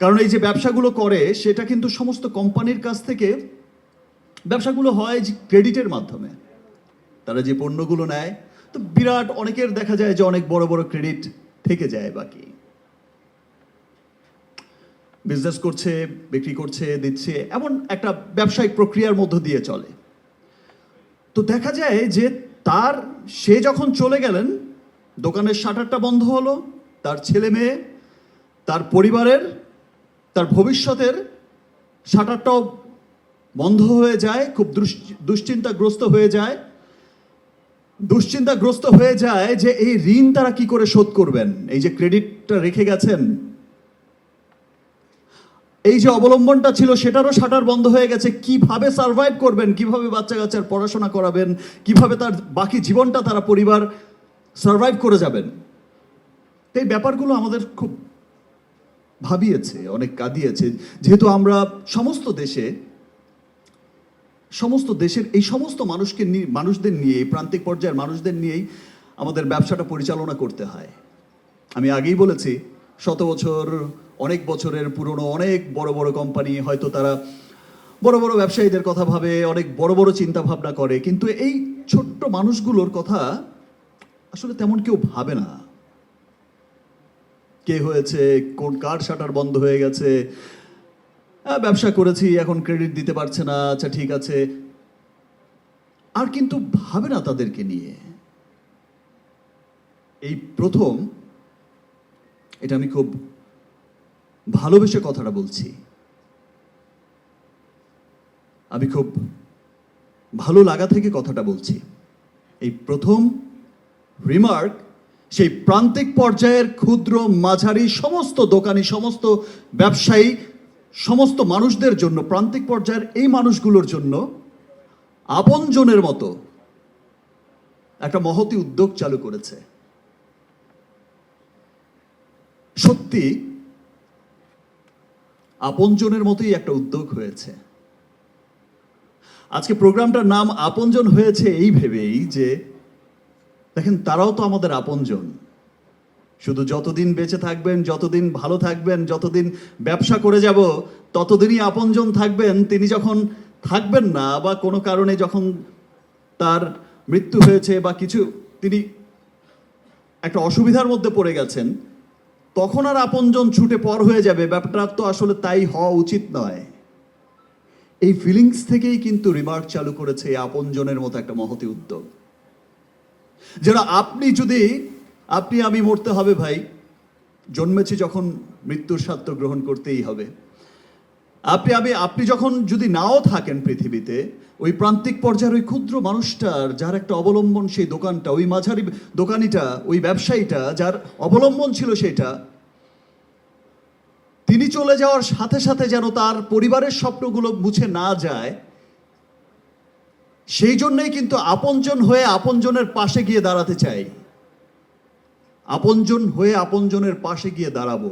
কারণ এই যে ব্যবসাগুলো করে, সেটা কিন্তু সমস্ত কোম্পানির কাছ থেকে ব্যবসাগুলো হয় যে ক্রেডিটের মাধ্যমে। তারা যে পণ্যগুলো নেয়, তো বিরাট অনেকের দেখা যায় যে অনেক বড় বড় ক্রেডিট থেকে যায় বাকি। বিজনেস করছে, বিক্রি করছে, দিচ্ছে, এমন একটা ব্যবসায়িক প্রক্রিয়ার মধ্য দিয়ে চলে। তো দেখা যায় যে তার, সে যখন চলে গেলেন, দোকানের শাটারটা বন্ধ হলো, তার ছেলে মেয়ে, তার পরিবারের তার ভবিষ্যতের শাটারটাও বন্ধ হয়ে যায়, খুব দুশ্চিন্তাগ্রস্ত হয়ে যায়। দুশ্চিন্তাগ্রস্ত হয়ে যায় যে এই ঋণ তারা কি করে শোধ করবেন? এই যে ক্রেডিটটা রেখে গেছেন। এই যে অবলম্বনটা ছিল, সেটারও শাটার বন্ধ হয়ে গেছে। কীভাবে সার্ভাইভ করবেন? কীভাবে বাচ্চা কাচ্চার পড়াশোনা করাবেন? কীভাবে তার বাকি জীবনটা তারা পরিবার সার্ভাইভ করে যাবেন? এই ব্যাপারগুলো আমাদের খুব ভাবিয়েছে, অনেক কাঁদিয়েছে। যেহেতু আমরা সমস্ত দেশে, সমস্ত দেশের এই সমস্ত মানুষকে নিয়ে মানুষদের নিয়ে প্রান্তিক পর্যায়ের মানুষদের নিয়েই আমাদের ব্যবসাটা পরিচালনা করতে হয়। আমি আগেই বলেছি, শত বছর, অনেক বছরের পুরনো, অনেক বড় বড় কোম্পানি হয়তো তারা বড় বড় ব্যবসায়ীদের কথা ভাবে, অনেক বড় বড় চিন্তা ভাবনা করে, কিন্তু এই ছোট্ট মানুষগুলোর কথা আসলে তেমন কেউ ভাবে না। কে হয়েছে, কোন কার শাটার বন্ধ হয়ে গেছে ব্যবসা করেছি, এখন ক্রেডিট দিতে পারছে না আচ্ছা ঠিক আছে। আর কিন্তু ভাবে না তাদেরকে নিয়ে। এই প্রথম, এটা আমি খুব ভালোবেসে কথাটা বলছি। আমি খুব ভালো লাগা থেকে কথাটা বলছি। এই প্রথম রিমার্ক সেই প্রান্তিক পর্যায়ের ক্ষুদ্র মাঝারি সমস্ত দোকানি, সমস্ত ব্যবসায়ী, সমস্ত মানুষদের জন্য, প্রান্তিক পর্যায়ের এই মানুষগুলোর জন্য আপনজনের মতো একটা মহতি উদ্যোগ চালু করেছে। সত্যি, আপনজনের মতোই একটা উদ্যোগ হয়েছে। আজকে প্রোগ্রামটার নাম আপনজন হয়েছে এই ভেবেই যে দেখেন তারাও তো আমাদের আপনজন। শুধু যতদিন বেঁচে থাকবেন, যতদিন ভালো থাকবেন, যতদিন ব্যবসা করে যাব, ততদিনই আপনজন থাকবেন। তিনি যখন থাকবেন না বা কোনো কারণে যখন তার মৃত্যু হয়েছে বা কিছু তিনি একটা অসুবিধার মধ্যে পড়ে গেছেন, তখন আর আপনজন ছুটে পর হয়ে যাবে। ব্যাপারটা তো আসলে তাই হওয়া উচিত নয়। এই ফিলিংস থেকেই কিন্তু রিমার্ক চালু করেছে আপনজনের মতো একটা মহতি উদ্যোগ। যেটা আপনি যদি, আপনি আমি মরতে হবে ভাই, জন্মেছি যখন মৃত্যুর স্বার্থ গ্রহণ করতেই হবে। আপনি, আমি, আপনি যখন যদি নাও থাকেন পৃথিবীতে, ওই প্রান্তিক পর্যায়ের ওই ক্ষুদ্র মানুষটার যার একটা অবলম্বন সেই দোকানটা, ওই মাঝারি দোকানিটা, ওই ব্যবসায়ীটা যার অবলম্বন ছিল সেটা, তিনি চলে যাওয়ার সাথে সাথে যেন তার পরিবারের স্বপ্নগুলো মুছে না যায় সেই জন্যই কিন্তু আপনজন হয়ে আপনজনের পাশে গিয়ে দাঁড়াতে চাই। আপনজন হয়ে আপনজনের পাশে গিয়ে দাঁড়াবো।